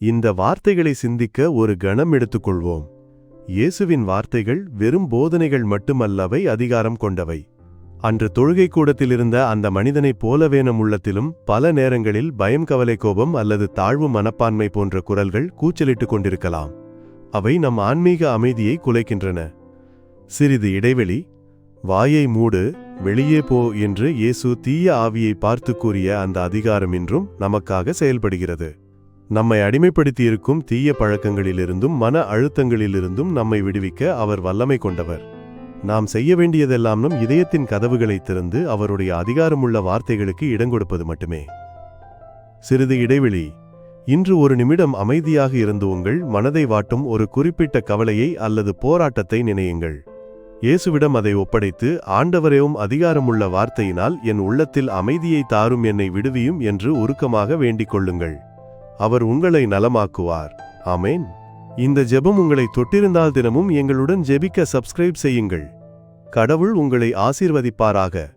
இந்த வார்த்தைகளை சிந்திக்க ஒரு கணம் எடுத்துக்கொள்வோம். இயேசுவின் வார்த்தைகள் வெறும் போதனைகள் மட்டுமல்லவை அதிகாரம் கொண்டவை. அன்று தொழுகை கூடத்திலிருந்த அந்த மனிதனைப் போலவேனும் உள்ளத்திலும் பல நேரங்களில் பயம் கவலை கோபம் அல்லது தாழ்வு மனப்பான்மை போன்ற குரல்கள் கூச்சலிட்டுக் கொண்டிருக்கலாம். அவை நம் ஆன்மீக அமைதியை குலைக்கின்றன. சிறிது இடைவெளி வாயை மூடு வெளியே போ என்று இயேசு தீய ஆவியை பார்த்து கூறிய அந்த அதிகாரம் இன்றும் நமக்காக செயல்படுகிறது. நம்மை அடிமைப்படுத்தியிருக்கும் தீய பழக்கங்களிலிருந்தும் மன அழுத்தங்களிலிருந்தும் நம்மை விடுவிக்க அவர் வல்லமை கொண்டவர். நாம் செய்ய வேண்டியதெல்லாம் நம் இதயத்தின் கதவுகளை திறந்து அவருடைய அதிகாரமுள்ள வார்த்தைகளுக்கு இடங்கொடுப்பது மட்டுமே. சிறிது இடைவெளி. இன்று ஒரு நிமிடம் அமைதியாக இருந்து உங்கள் மனதை வாட்டும் ஒரு குறிப்பிட்ட கவலையை அல்லது போராட்டத்தை நினையுங்கள். இயேசுவிடம் அதை ஒப்படைத்து ஆண்டவரேவும் அதிகாரமுள்ள வார்த்தையினால் என் உள்ளத்தில் அமைதியை தாரும் என்னை விடுவியும் என்று உருக்கமாக வேண்டிக் கொள்ளுங்கள். அவர் உங்களை நலமாக்குவார். ஆமேன். இந்த ஜெபம் உங்களை தொட்டிருந்தால் தினமும் எங்களுடன் ஜெபிக்க சப்ஸ்கிரைப் செய்யுங்கள். கடவுள் உங்களை ஆசீர்வதிப்பாராக.